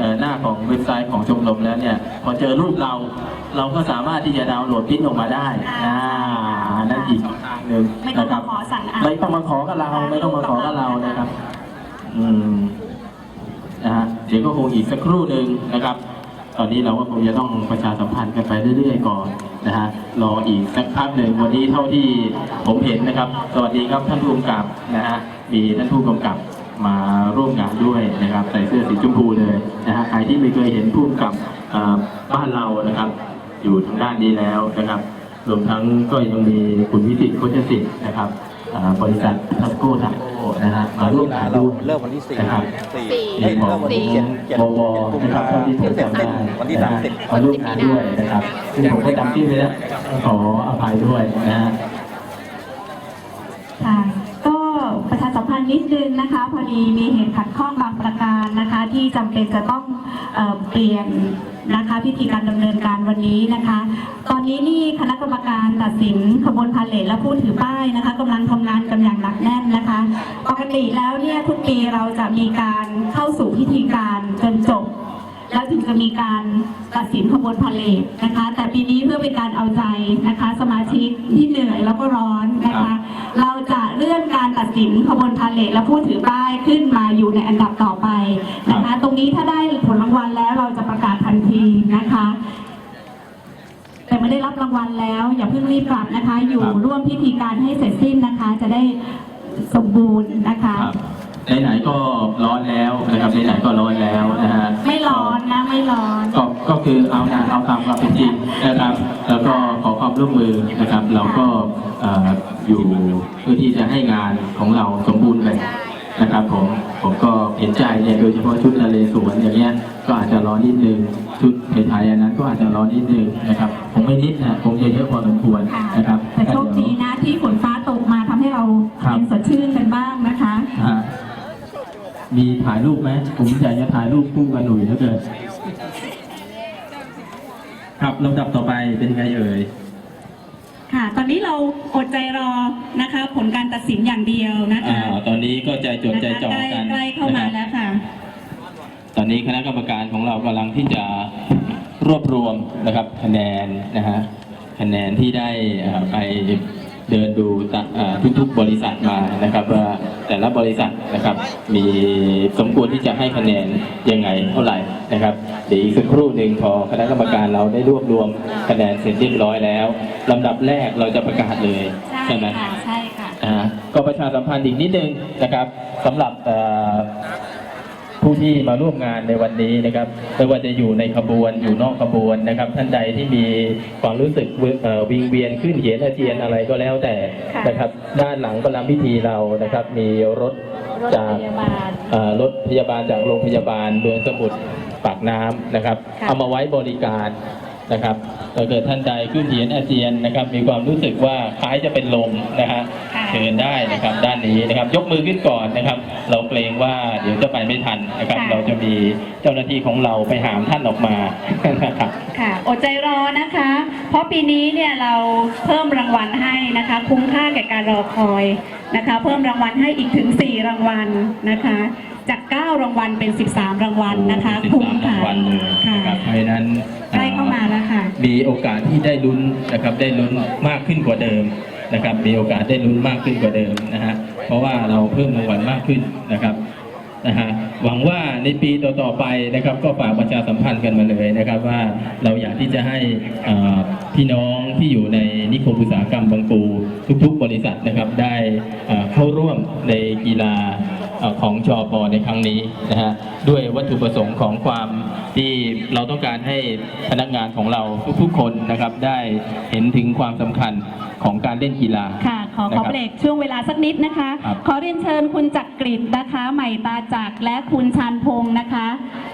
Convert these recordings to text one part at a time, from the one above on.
เอ่อหน้าของเว็บไซต์ของชมรมแล้วเนี่ยพอเจอรูปเราเราก็สามารถที่จะดาวน์โหลดพิมพ์ออกมาได้อ่านั่นอีกทางหนึ่งไม่ต้องนะคมารับขอสั่งอ่าน ไม่ต้องมาขอกับเราไม่ต้องมาขอกับเรานะครับ อืมนะฮะเดี๋ยวก็คงอีกสักครู่หนึ่งนะครับ ตอนนี้เราก็คงจะต้องประชาสัมพันธ์กันไปเรื่อยๆก่อนนะฮะรออีกสักพักหนึ่งวันนี้เท่าที่ผมเห็นนะครับ สวัสดีครับท่านผู้กำกับนะฮะมีท่านผู้กำกับ มาร่วมงานด้วยนะครับใส่เสื้อสีชมพูเลยนะฮะใครที่ไม่เคยเห็นผู้กำกับอ่าบ้านเรานะครับ อยู่ทางด้านนี้แล้วนะครับรวมทั้งก็ยังมีคุณวิสิตโคชสิทธิ์นะครับอ่าบริษัททัสโก้ทัสโก้นะฮะมาร่วมงานด้วยเริ่มวันที่สี่นะครับสี่สี่เอ้ยเริ่มวันที่เจ็ดเจ็ดบวกุมนะครับภาเท่าที่ผมเสร็จจำสิ้ได้นวันที่สามสิบมาร่วมงานด้วยนะครับซึ่งผมก็จำชื่อไม่ได้ขออภัยด้วยนะฮะค่ะก็ประชาสัมพั นิดนึงนะคะ พอดีมีเหตุขัดข้องบางประการนะคะ ที่จำเป็นจะต้องเอเปลี่ยนนะคะพิธีการดำเนินการวันนี้นะคะ ตอนนี้นี่คณะกรรมการตัดสินขบวนพาเหรดและผู้ถือป้ายนะคะกำลังทำงานกันอย่างหนักแน่นนะคะ ปกติแล้วเนี่ยทุกปีเราจะมีการเข้าสู่พิธีการจนจบ แล้วถึงจะมีการตัดสินขบวนพาเหรดนะคะ แต่ปีนี้เพื่อเป็นการเอาใจนะคะ สมาชิกที่เหนื่อยแล้วก็ร้อนนะคะ เราจะเลื่อนการตัดสินขบวนพาเหรดและผู้ถือป้ายขึ้นมาอยู่ในอันดับต่อไปนะคะ ตรงนี้ถ้าได้ผลรางวัลแล้วเราจะประกาศทันทีนะคะแต่ไม่ได้รับรางวัลแล้วอย่าเพิ่งรีบกลับนะคะ อยู่ร่วมพิธีการให้เสร็จสิ้นนะคะ จะได้สมบูรณ์นะคะ ไหนๆก็ร้อนแล้วนะครับไหนๆก็ร้อนแล้วนะฮะไม่ร้อนนะไม่ร้อนก็ก็คือเอานะเอาตามความเป็นจริงนะครับ แล้วก็ขอความร่วมมือนะครับ เราก็เอ่ออยู่เพื่อที่จะให้งานของเราสมบูรณ์แบบนะครับผมผมก็เห็นใจเนี่ยโดยเฉพาะชุดนเรศวรอย่างเงี้ยก็อาจจะร้อนนิดนึงชุดไทยๆอันนั้นก็อาจจะร้อนนิดนึงนะครับคงไม่นิดนะคงจะเยอะพอสมควรค่ะนะครับแต่โชคดีนะที่ฝนฟ้าตกมาทำให้เราครับเย็นสดชื่นกันบ้างนะคะฮะ มีถ่ายรูปไหมผมอยากจะถ่ายรูปคู่กับหนุ่ยแล้วเกินครับลำดับต่อไปเป็นไงเอ่ยค่ะ ตอนนี้เราอดใจรอนะคะ ผลการตัดสินอย่างเดียวนะคะอ่าตอนนี้ก็ใจจดใจจ่อใกล้กันใกล้เข้ามานะครับแล้วค่ะ ตอนนี้คณะกรรมการของเรากำลังที่จะรวบรวมนะครับคะแนนนะฮะคะแนนที่ได้อ่าไป เดินดูตะอ่าทุกๆบริษัทมานะครับว่าแต่ละบริษัทนะครับมีสมควรที่จะให้คะแนนยังไงเท่าไหร่นะครับเดี๋ยวอีกสักครู่หนึ่งพอคณะกรรมการเราได้รวบรวมคะแนนเสร็จเรียบร้อยแล้วลำดับแรกเราจะประกาศเลยใช่ใช่ไหมค่ะใช่ค่ะอ่าก็ประชาสัมพันธ์อีกนิดนึงนะครับสำหรับเอ่อ ผู้ที่มาร่วมงานในวันนี้นะครับไม่ว่าจะอยู่ในขบวนอยู่นอกขบวนนะครับ ท่านใดที่มีความรู้สึกวิเอ่อวิงเวียนขึ้นเหียนอาเจียนอะไรก็แล้วแต่ค่ะนะครับ ด้านหลังประลำพิธีเรานะครับ มีรถรถจากพยาบาลเอ่อรถพยาบาลจากโรงพยาบาลเมืองสมุทรปากน้ำนะครับค่ะเอามาไว้บริการ นะครับถ้าเกิดท่านใดขึ้นเหียนอาเจียนนะครับ มีความรู้สึกว่าคล้ายจะเป็นลมนะฮะค่ะเชิญได้นะครับด้านนี้นะครับ ยกมือขึ้นก่อนนะครับ เราเกรงว่าเดี๋ยวจะไปไม่ทันนะครับค่ะเราจะมีเจ้าหน้าที่ของเราไปหามท่านออกมานะครับค่ะอดใจรอนะคะ เพราะปีนี้เนี่ยเราเพิ่มรางวัลให้นะคะ คุ้มค่าแก่การรอคอยนะคะ เพิ่มรางวัลให้อีกถึง 4 รางวัลนะคะจาก 9 รางวัลเป็น 13 รางวัลนะคะสิบคุ้มสามราค่ะงวัลเลยค่ะนะครับเพราะฉะนั้นใกล้เข้ามาแล้วค่ะ มีโอกาสที่ได้ลุ้นนะครับได้ลุ้นมากขึ้นกว่าเดิมนะครับ มีโอกาสได้ลุ้นมากขึ้นกว่าเดิมนะฮะเพราะว่าเราเพิ่มรางวัลมากขึ้นนะครับนะฮะหวังว่าในปีต่อๆไปนะครับ ก็ฝากประชาสัมพันธ์กันมาเลยนะครับ ว่าเราอยากที่จะให้อ่าพี่น้องที่อยู่ในนิคมอุตสาหกรรมบางปูทุก ๆ บริษัทนะครับได้อ่าเข้าร่วมในกีฬาเอ่อ ของชอปในครั้งนี้นะฮะด้วยวัตถุประสงค์ของความที่เราต้องการให้พนักงานของเราทุกๆคนนะครับได้เห็นถึงความสำคัญของการเล่นกีฬาค่ะขอขอนะครับเบรกช่วงเวลาสักนิดนะคะครับขอเรียนเชิญคุณจักกริดนะคะ ใหม่ตาจักรและคุณชานพงศ์นะคะ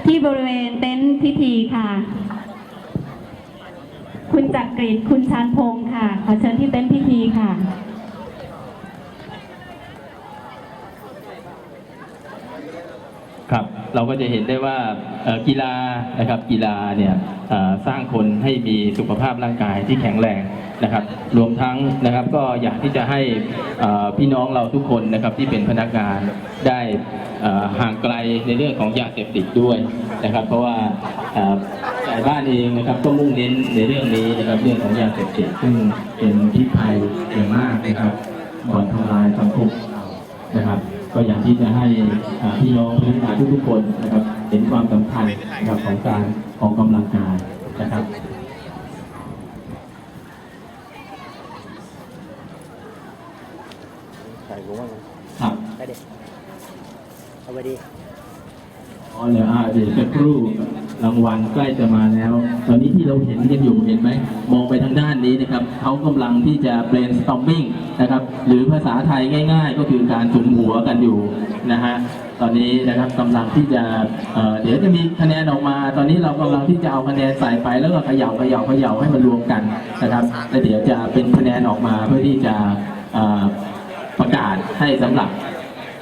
ที่บริเวณเต็นท์พิธีค่ะ คุณจักกริดคุณชานพงศ์ค่ะ ขอเชิญที่เต็นท์พิธีค่ะ ครับ เราก็จะเห็นได้ว่ากีฬานะครับกีฬาเนี่ยสร้างคนให้มีสุขภาพร่างกายที่แข็งแรงนะครับ รวมทั้งนะครับก็อยากที่จะให้พี่น้องเราทุกคนนะครับที่เป็นพนักงานได้ห่างไกลในเรื่องของยาเสพติดด้วยนะครับ เพราะว่าเอ่อแต่บ้านเองนะครับก็มุ่งเน้นในเรื่องนี้นะครับเรื่องของยาเสพติดซึ่งเป็นพิษภัยอย่างมากนะครับก่อนทำลายสังคมนะครับ ก็อยากที่จะให้พี่น้องพนักงานทุกๆคนนะครับ เห็นความสำคัญนะครับของการออกกำลังกายนะครับ ใส่รู้ว่า ครับ ไปดิเอาไปดิ อ๋อเดี๋ยวอ่าเดี๋ยวสักครู่รางวัลใกล้จะมาแล้ว ตอนนี้ที่เราเห็นกันอยู่เห็นไหม มองไปทางด้านนี้นะครับเขากำลังที่จะ brainstorming นะครับ หรือภาษาไทยง่ายๆ ก็คือการสุมหัวกันอยู่นะฮะ ตอนนี้นะครับกำลังที่จะเอ่อเดี๋ยวจะมีคะแนนออกมา ตอนนี้เรากำลังที่จะเอาคะแนนใส่ไปแล้วก็เขย่าเขย่าเขย่าให้มันรวมกันนะครับแล้วเดี๋ยวจะเป็นคะแนนออกมาเพื่อที่จะเอ่อประกาศให้สำหรับ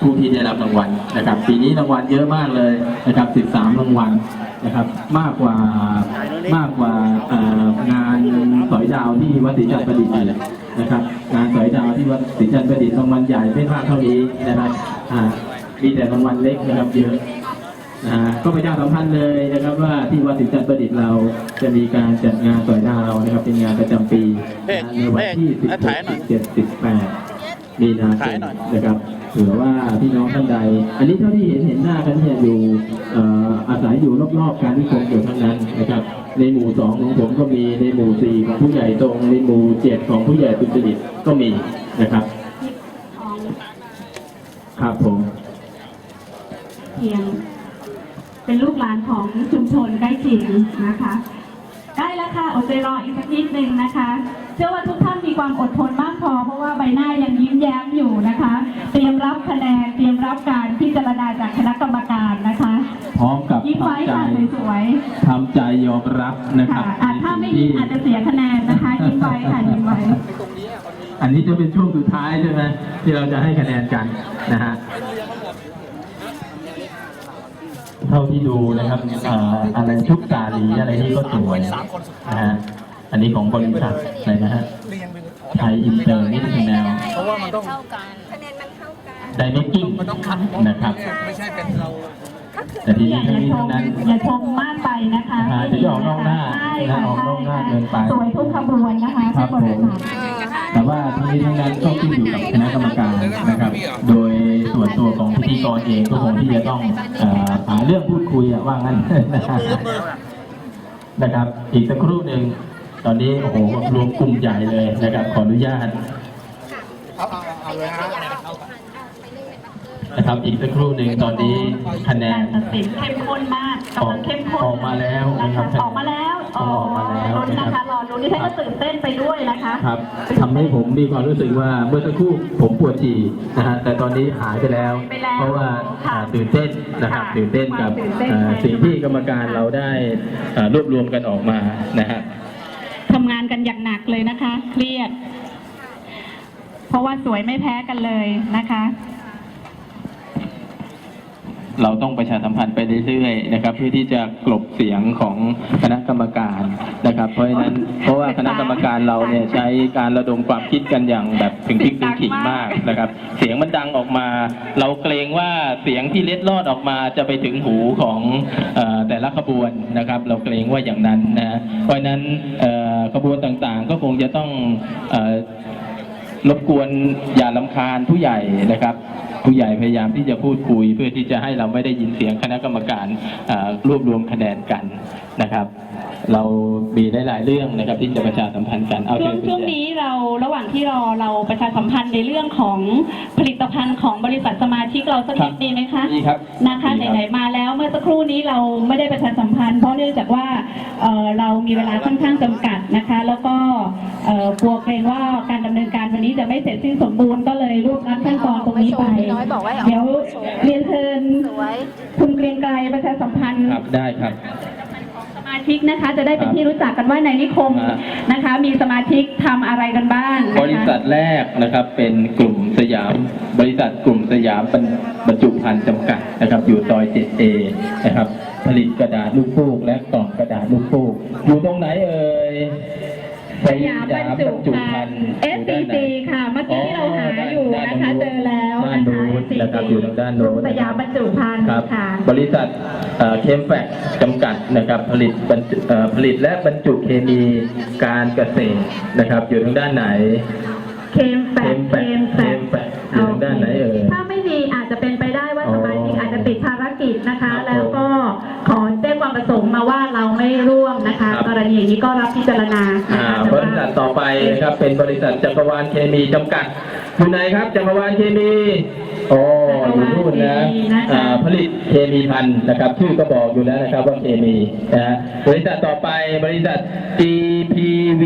ผู้ที่ได้รับรางวัลนะครับ ปีนี้รางวัลเยอะมากเลยนะครับ 13 รางวัลนะครับ มากกว่ามากกว่างานสอยดาวที่วัดศรีจันทร์ประดิษฐ์อีกนะครับ งานสอยดาวที่วัดศรีจันทร์ประดิษฐ์รางวัลใหญ่ไม่มากเท่านี้นะครับอ่ามีแต่รางวัลเล็กนะครับเยอะนะฮะก็ประชาสัมพันธ์เลยนะครับว่าที่วัดศรีจันทร์ประดิษฐ์เราจะมีการจัดงานสอยดาวนะครับเป็นงานประจำปีในวันที่ 16 17 18 มีนาคขามยหน่อยนะครับเผื่อว่าพี่น้องท่านใด อันนี้เท่าที่เห็นเห็นหน้ากันเนี่ยอยู่เอ่ออาศัยอยู่รอบๆการที่คมอยู่ทั้งนั้นนะครับ ในหมู่สองของผมก็มีในหมู่สี่ของผู้ใหญ่ตรงในหมู่เจ็ดของผู้ใหญ่ตุจริตก็มีนะครับของครับผมเพียงเป็นลูกหลานของชุมชนใกล้เคียงนะคะ ใกล้แล้วค่ะอดใจรออีกสักนิดนึงนะคะ เชื่อว่าทุกท่านมีความอดทนมากพอ เพราะว่าใบหน้ายังยิ้มแย้มอยู่นะคะ เตรียมรับคะแนนเตรียมรับการพิจารณาจากคณะกรรมการนะคะ พร้อมกับยิ้มไว้ทำใจค่ะสวยทำใจยอมรับนะๆครัค่ะบอาจถ้าไม่ยิ้มอาจจะเสียคะแนนนะคะยิ้มไว้ค่ะยิ้มไว้อันนี้จะเป็นช่วงสุดท้ายใช่ไหมที่เราจะให้คะแนนกันนะฮะ เท่าที่ดูนะครับเอ่ออะไรชุกสาลีอะไรนี่ก็สวยนะฮะอันนี้ของบริษัทอะไรนะฮะไทยอินเตอร์นี่เป็นแนวเพราะว่ามันต้องเท่ากันคะแนนมันเท่ากันไดเมกกิ้งนะครับ ไม่ใช่เป็นเราแต่ทีอนี้ย่าทั้งนี้ชทั้มงนั้นอย่าชมมากไปนะคะอ่าเดี๋ยวจะออกนอกหน้าใช่นะค่ะออกนอกหน้าเกินไปสวยทุกขบวนนะคะครัใช่บบริษัท แต่ว่าทั้งนี้ทั้งนั้นก็ขึ้นอยู่กับคณะกรรมการนะครับ โดยส่วนตัวของพิธีกรเองก็คงที่จะต้องหาเรื่องพูดคุยว่างั้นนะครับ อีกสักครู่หนึ่งตอนนี้โอ้โหรวมกลุ่มใหญ่เลยนะครับ ขออนุญาตเอาเลยฮะ นะครับ อีกสักครู่หนึ่งตอนนี้คะแนกานรตัดสินเข้มข้นมากกำลังเข้มข้นออกมาแล้วนะนะครัคะบออกมาแล้วออกมาแล้วลุ้นนะคะรอลุ้นนี่ท่านก็ตื่นเต้นไปด้วยนะคะครับทำให้ผมมีความรู้สึกว่าเมื่อสักครู่ผมปวดฉี่นะฮะแต่ตอนนี้หายไปแล้วไปแล้วเพราะว่าค่ะอ่าตื่นเต้นนะครับค่ะตื่นเต้นกับตื่นเต้นอ่าค่ะสิ่งที่กรรมการเราได้อ่ารวบรวมกันออกมานะฮะทำงานกันอย่างหนักเลยนะคะ เครียด เพราะว่าสวยไม่แพ้กันเลยนะคะ เราต้องประชาสัมพันธ์ไปเรื่อยๆนะครับเพื่อที่จะกลบเสียงของคณะกรรมการนะครับ เพราะฉะนั้นเพราะว่าคณะกรรมการเราเนี่ยใช้การระดมความคิดกันอย่างแบบถึงพริกถึงขิงมากนะครับ เสียงมันดังออกมา เราเกรงว่าเสียงที่เล็ดลอดออกมาจะไปถึงหูของแต่ละขบวนนะครับ เราเกรงว่าอย่างนั้นนะเพราะฉะนั้นขบวนต่างๆ ก็คงจะต้องรบกวนอย่าลำคาญผู้ใหญ่นะครับ ผู้ใหญ่พยายามที่จะพูดคุย เพื่อที่จะให้เราไม่ได้ยินเสียงคณะกรรมการรวบรวมคะแนนกันนะครับเรามีหลาย ๆ เรื่องนะครับที่จะประชาสัมพันธ์กันเอาช่วงเชิญช่วงนี้เราระหว่างที่รอเราประชาสัมพันธ์ในเรื่องของผลิตภัณฑ์ของบริษัทสมาชิกเราสักนิดดีไหมคะ ดีครับนะคะดีรับไหนๆมาแล้วเมื่อสักครู่นี้เราไม่ได้ประชาสัมพันธ์ เพราะเนื่องจากว่าเอ่อเรามีเวลาค่อนข้างจำกัดนะคะ แล้วก็เอ่อกลัวเกรงว่าการดำเนินการวันนี้จะไม่เสร็จสิ้นสมบูรณ์ก็เลยรวบรัดขั้นตอนตรงนี้ไปพี่น้อยบอกว่าเอา เดี๋ยวเรียนเชิญสวย คุณเกรียงไกรประชาสัมพันธ์ ครับได้ครับส มาชิกนะคะจะได้เป็นที่รู้จักกันว่าในนิคมอ่านะคะ มีสมาชิกทำอะไรกันบ้างนะคะบริษัทแรกนะครับเป็นกลุ่มสยาม บริษัทกลุ่มสยามบรรบรรจุภัณฑ์จำกัดนะครับ อยู่ซอย 7A นะครับ ผลิตกระดาษลูกฟูกและกล่องกระดาษลูกฟูกอยู่ตรงไหนเอ่ยสยามบรรจุภัณฑ์ SCC ค่ะเมื่อกี้ที่เราหาอยู่นะคะเจอแล้วด้านนะคะโน้น SCC นะครับอยู่ทางด้านโน้นสยามบรรจุภัณฑ์ครับค่ะบริษัทเคมแฟกจำกัดนะครับผลิตบรรจุเอ่อผลิตและบรรจุเคมีการเกษตรนะครับ อยู่ทางด้านไหนเคมแฟกเคมแฟกแฟกเคมแฟกอยู่ทางด้านไหนเอ่ยถ้าไม่มีอาจจะเป็นไปได้ว่าอ๋อสมาชิกอาจจะติดภารกิจนะคะครับแล้วก็ขอแจ้งความประสงค์มาว่าเราไม่ร่วมนะคะครับกรณีอย่างนี้ก็รับพิจารณานะอ่าคะแต่บว่าริษัทต่อไปนะครับเป็นบริษัทจักรวาลเคมีจำกัด อยู่ไหนครับจักรวาลเคมีโอ้อยู่นู่นนะอ่าผลิตเคมีพันธุ์นะครับ ชื่อก็บอกอยู่แล้วนะครับว่าเคมีนะฮะบริษัทต่อไปบริษัท GPV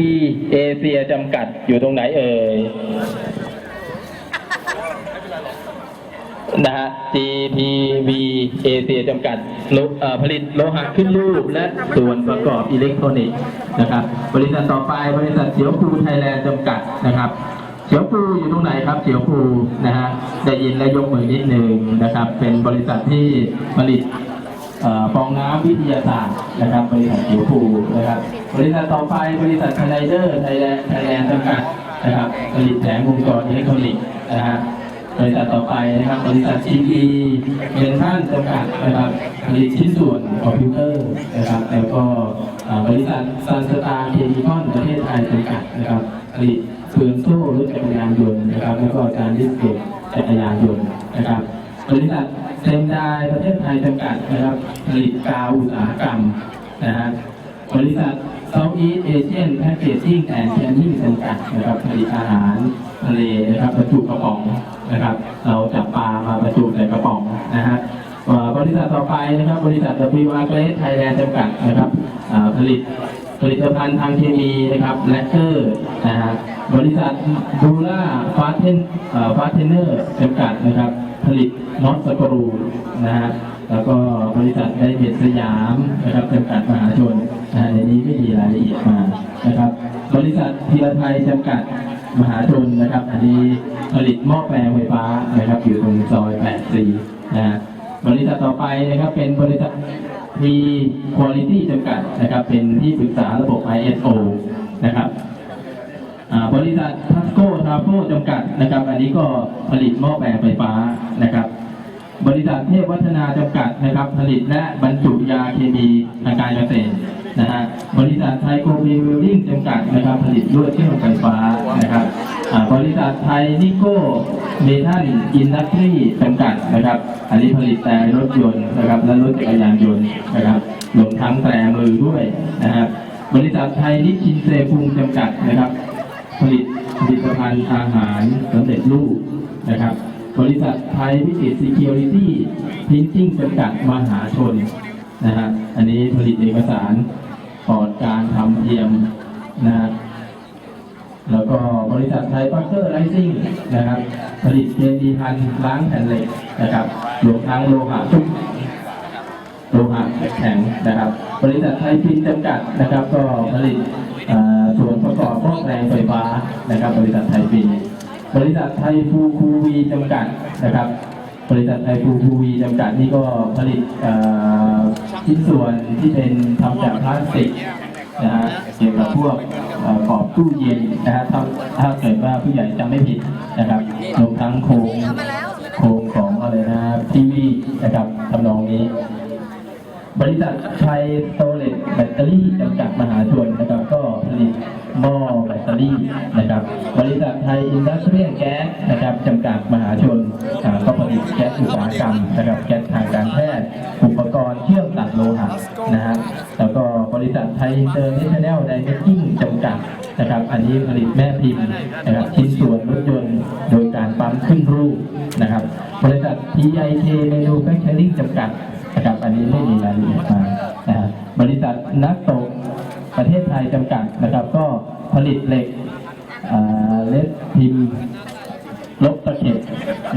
เอเชียจำกัดอยู่ตรงไหนเอ่ยนะฮะ GPV เอเชียจำกัดโลเอ่อผลิตโลหะขึ้นรูปและส่วนประกอบอิเล็กทรอนิกส์นะครับ บริษัทต่อไปบริษัทเสียวภูไทยแลนด์จำกัดนะครับ เสียวภูอยู่ตรงไหนครับเสียวภูนะฮะได้ยินและยกมือนิดหนึ่งนะครับ เป็นบริษัทที่ผลิตฟองน้ำวิทยาศาสตร์นะครับ บริษัทเสียวภูนะครับ บริษัทต่อไปบริษัทไทยเดอร์ไทยแลนด์ไทยแลนด์จำกัดนะครับผลิตแผงวงจรอิเล็กทรอนิกส์นะฮะบริษัทต่อไปนะครับบริษัท GE เป็นท่านจำกัดนะครับผลิตชิ้นส่วนคอมพิวเตอร์นะครับ แล้วก็บริษัทซันสตาร์เคมีคอนประเทศไทยจำกัดนะครับผลิต เฟืองโซ่รถจักรยานยนต์นะครับ แล้วก็การดิสเบรกจักรยานยนต์นะครับบริษัทเซมไดประเทศไทยจำกัดนะครับ ผลิตกาวอุตสาหกรรมนะฮะบริษัท Southeast Asian Packaging and Canning จำกัดนะครับผลิตอาหารทะเลนะครับบรรจุกระป๋องนะครับ เราจับปลามาบรรจุใส่กระป๋องนะฮะบริษัทต่อไปนะครับ บริษัท W R g r a d e Thailand จำกัดนะครับผลิต ผลิตภัณฑ์ทางเคมีนะครับแลคเกอร์นะฮะบริษัทดูล่าฟาเทนฟาเทนเนอร์จำกัดนะครับ ผลิตน็อตสกรูนะฮะแล้วก็บริษัทไดเม็ดสยามนะครับจำกัดมหาชนนะฮะในนี้ไม่มีรายละเอียดมานะครับ บริษัทพีรไทยจำกัดมหาชนนะครับ อันนี้ผลิตหม้อแปลงไฟฟ้านะครับ อยู่ตรงซอย84นะฮะบริษัทต่อไปนะครับเป็นบริษัท มีคุณ i t y จำกัดนะครับเป็นที่ปรึกษาระบบ ISO นะครับบริษัททัสโก้ทราโฟจำกัดนะครับ อันนี้ก็ผลิตหม้อแปลงไฟฟ้านะครับ บริษัทเทพวัฒนาจำกัดนะครับ ผลิตและบรรจุยาเคมีทางการเกษตร นะฮะบริษัทไทยโกลีวิลลิ่งจำกัดนะครับผลิตลวดเชื่อมไฟฟ้านะครับบริษัทไทยนิโก้เมทัลอินดัสทรีจำกัดนะครับ อันนี้ผลิตแต่รถยนต์นะครับและรถจักรยานยนต์นะครับรวมทั้งแต่มือด้วยนะครับบริษัทไทยนิชินเซพุงจำกัดนะครับ ผลิตผลิตภัณฑ์อาหารสำเร็จรูปนะครับ บริษัทไทยวิจิตร Security Printing จำกัดมหาชน นะฮะอันนี้ผลิตเอกสารปลอดการทำเทียมนะฮะแล้วก็บริษัทไทยปักเกอร์ไลซิ่งนะครับ ผลิตเคมีพันล้างแผ่นเหล็กนะครับรวมทั้งโลหะทุกโลหะแข็งนะครับ บริษัทไทยพินจำกัดนะครับ ก็ผลิตอ่อส่วนประกอบหม้อแปลงไฟฟ้านะครับ บริษัทไทยพินบริษัทไทยฟูคูวีจำกัดนะครับ บริษัทไทยฟูคูวีจำกัดนี่ก็ผลิตอ่อชิ้นส่วนที่เป็นทำจากพลาสติกนะฮะเกี่ยวกับพวกอ่อกรอบตู้เย็นนะฮะถ้าถ้าเกิดว่าผู้ใหญ่จำไม่ผิดนะครับรวมทั้งโครงโครงของอะไรนะทีวีนะครับทำนองนี้ บริษัทไทยโตเลตแบตเตอรี่จำกัดมหาชนนะครับก็ผลิต หม้อแบตเตอรี่นะครับ บริษัทไทยอินดัสเทรียลแก๊สนะครับจำกัดมหาชนก็ผลิตแก๊สอุตสาหกรรมนะครับแก๊สทางการแพทย์อุปกรณ์เครื่องตัดโลหะนะฮะแล้วก็บริษัทไทยอินเตอร์เนชั่นแนลไดเมคกิ้งจำกัดนะครับ อันนี้ผลิตแม่พิมพ์นะครับชิ้นส่วนรถยนต์โดยการปั๊มขึ้นรูปนะครับ บริษัท TIK Manufacturing จำกัดนะครับ อันนี้ไม่มีรายละเอียดมานะครับบริษัทนักตกประเทศ ไทยจำกัดนะครับ ก็ผลิตเหล็กเล็ดพิมพ์ลบตะเข็บ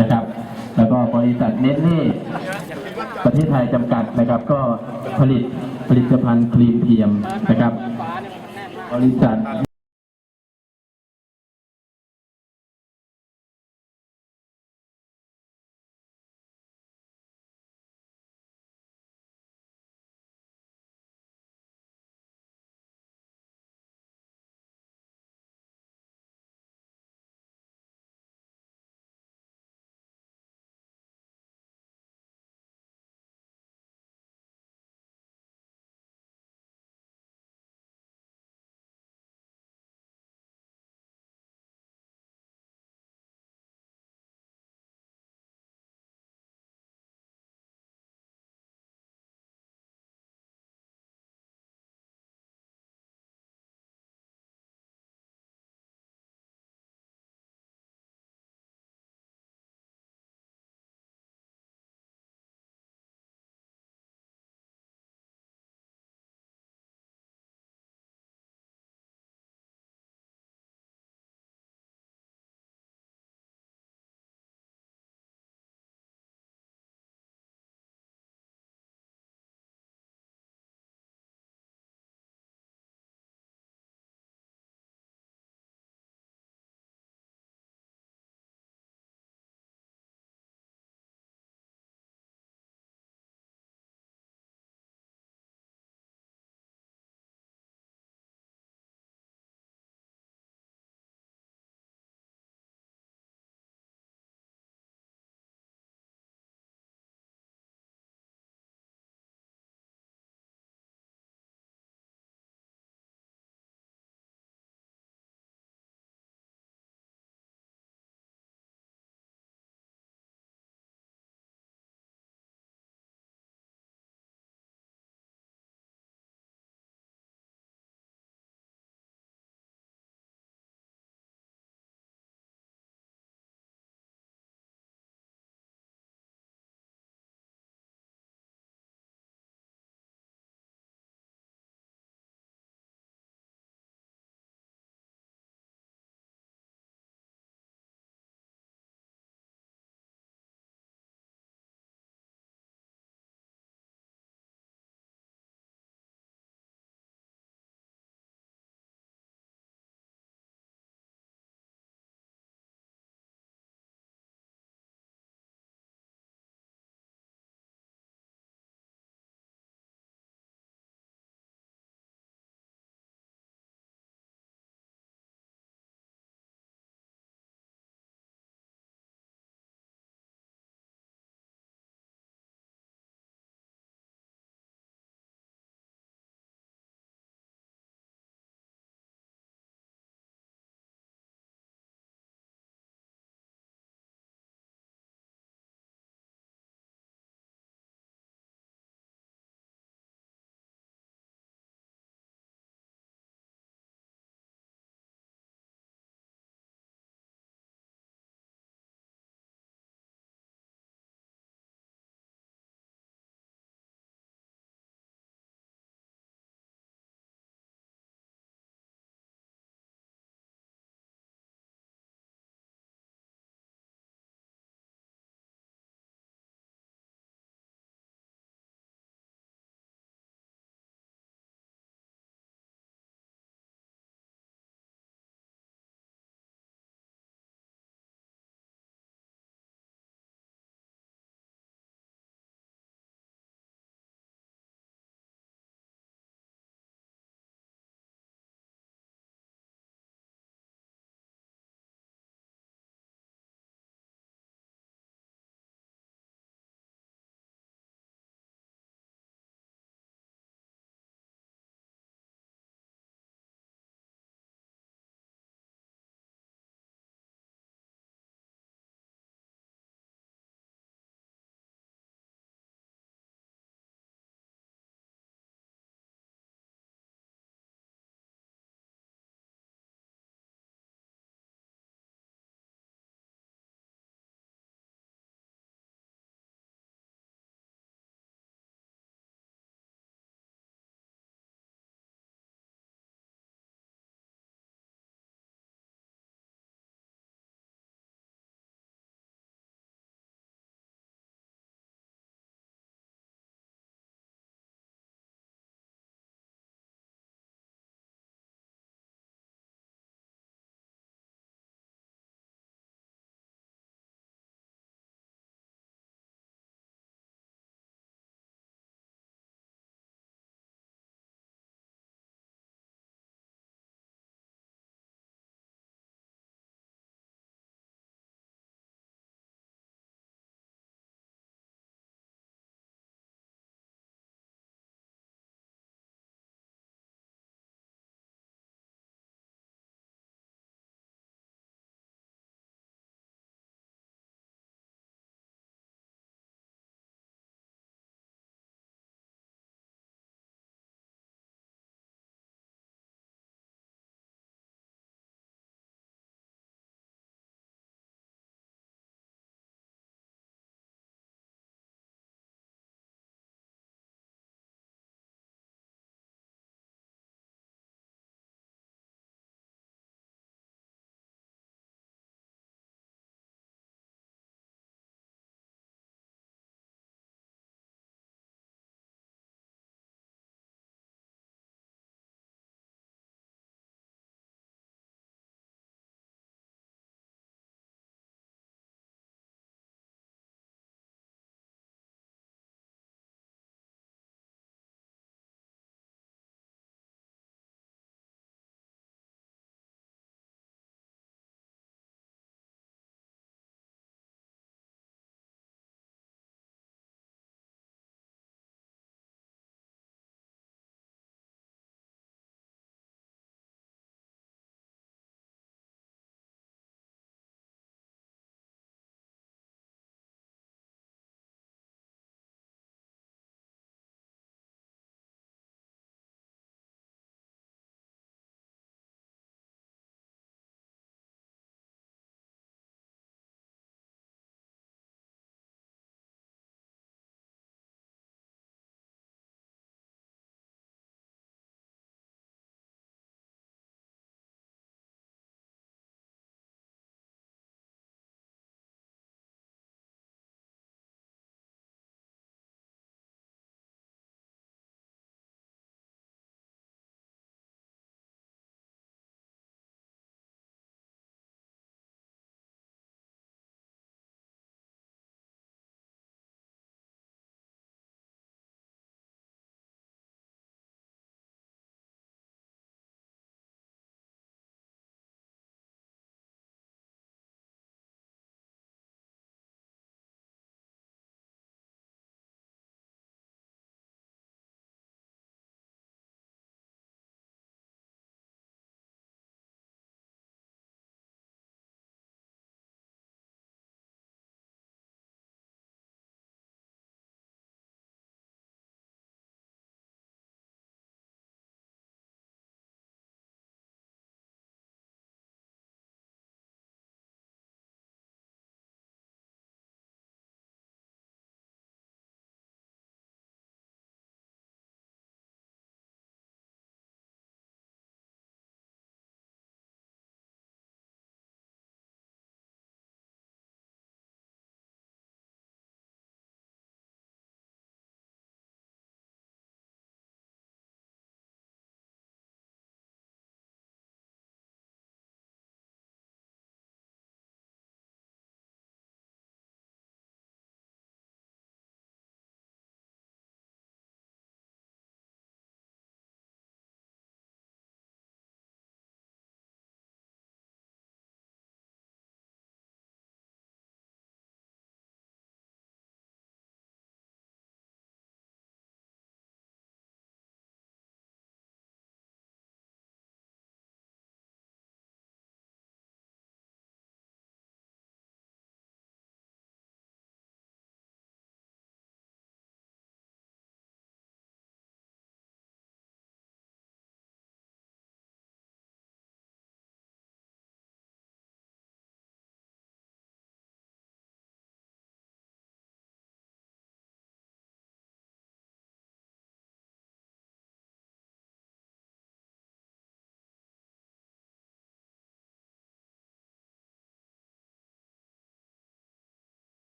นะครับ แล้วก็บริษัทเนสเล่ประเทศไทยจำกัดนะครับ ก็ผลิตผลิตภัณฑ์ครีมเทียมนะครับ บริษัท